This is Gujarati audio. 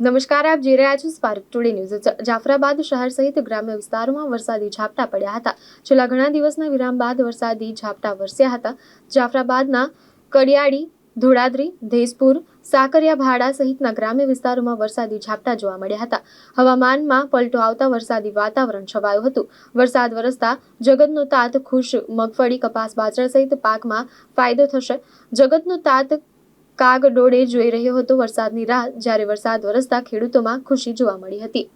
નમસ્કાર, આપ જોઈ રહ્યા છો સ્પાર્ક ટુડે ન્યૂઝ જાફરાબાદ શહેર સહિત ગ્રામ્ય વિસ્તારોમાં વરસાદી ઝાપટા પડ્યા હતા. છેલ્લા ઘણા દિવસના વિરામ બાદ વરસાદી ઝાપટા વરસ્યા હતા. જાફરાબાદના કડિયાળી, ધોળાદ્રી, ધેસપુર, સાકરિયા ભાડા સહિતના ગ્રામ્ય વિસ્તારોમાં વરસાદી ઝાપટા જોવા મળ્યા હતા. હવામાનમાં પલટો આવતા વરસાદી વાતાવરણ છવાયું હતું. વરસાદ વરસતા જગતનો તાત ખુશ, મગફળી, કપાસ, બાજરા સહિત પાકમાં ફાયદો થશે. જગતનો તાત કાગ ડોળે જોઈ રહ્યો હતો વરસાદની રાહ, જ્યારે વરસાદ વરસતા ખેડૂતોમાં ખુશી જોવા મળી હતી.